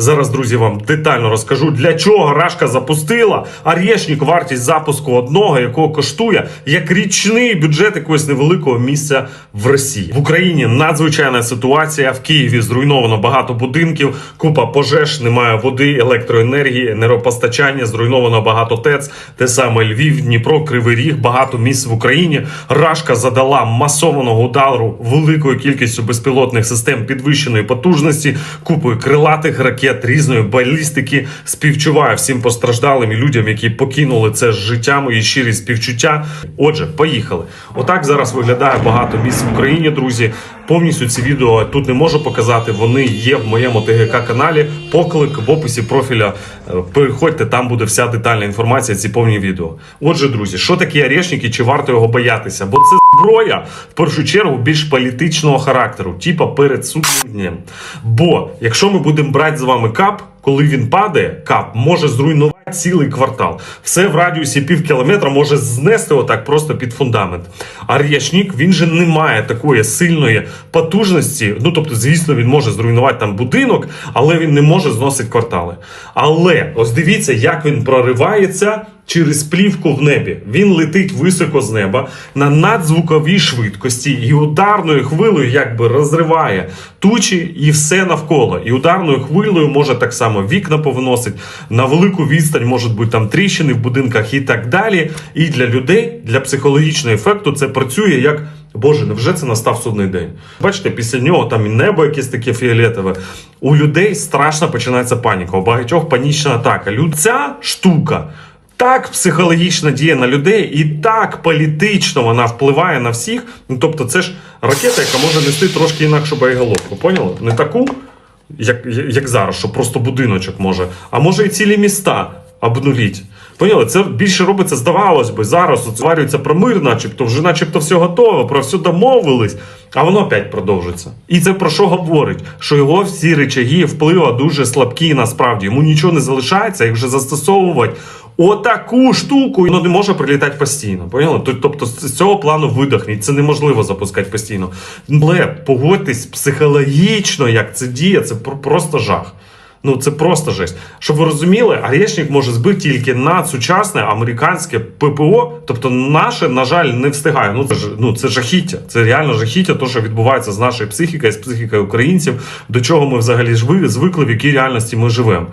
Зараз, друзі, вам детально розкажу, для чого Рашка запустила Арєшнік вартість запуску одного, якого коштує як річний бюджет якогось невеликого місця в Росії. В Україні надзвичайна ситуація. В Києві зруйновано багато будинків, купа пожеж, немає води, електроенергії, енергопостачання, зруйновано багато ТЕЦ. Те саме Львів, Дніпро, Кривий Ріг, багато місць в Україні. Рашка задала масованого удару великою кількістю безпілотних систем підвищеної потужності, купою крилатих ракет, різної балістики. Співчуваю всім постраждалим і людям, які покинули це з життя. Мої щирі співчуття. Отже, поїхали. Отак зараз виглядає багато місць в Україні, друзі. Повністю ці відео тут не можу показати. Вони є в моєму ТГК каналі. Поклик в описі профіля. Е, Переходьте, там буде вся детальна інформація. Ці повні відео. Отже, друзі, що таке орешники, і чи варто його боятися? Бо це зброя в першу чергу більш політичного характеру, типа перед судним. Бо якщо ми будемо брати з вами кап, коли він падає, кап може зруйнувати цілий квартал. Все в радіусі пів кілометра може знести отак просто під фундамент. А рячник він же не має такої сильної потужності. Ну тобто, звісно, він може зруйнувати там будинок, але він не може зносити квартали. Але ось дивіться, як він проривається. Через плівку в небі він летить високо з неба на надзвуковій швидкості і ударною хвилею якби розриває тучі і все навколо. І ударною хвилею може так само вікна повиносить на велику відстань, можуть бути там тріщини в будинках і так далі. І для людей, для психологічного ефекту, це працює як. Боже, невже це настав судний день? Бачите, після нього там і небо якесь таке фіолетове. У людей страшно починається паніка. У багатьох панічна атака. Ця штука так психологічно діє на людей, і так політично вона впливає на всіх. Ну тобто, це ж ракета, яка може нести трошки інакшу боєголовку. Поняли? Не таку, як, як зараз, що просто будиночок може, а може і цілі міста обнуліть. Поняли? Це більше робиться, здавалось би, зараз зварюється про мир, начебто, вже начебто все готово, про все домовились, а воно опять продовжиться. І це про що говорить? Що його всі речаги впливу дуже слабкі насправді. Йому нічого не залишається, їх вже застосовувати. Отаку штуку воно не може прилітати постійно. Поняли? Тобто з цього плану видохніть. Це неможливо запускати постійно. Але погодьтесь психологічно, як це діє, це про- просто жах. Ну це просто жесть. Щоб ви розуміли, Орешник може збити тільки на сучасне американське ППО. Тобто, наше, на жаль, не встигає. Ну це ж ну це жахіття. Це реально жахіття, то що відбувається з нашою психікою, з психікою українців, до чого ми взагалі жви- звикли, в якій реальності ми живемо.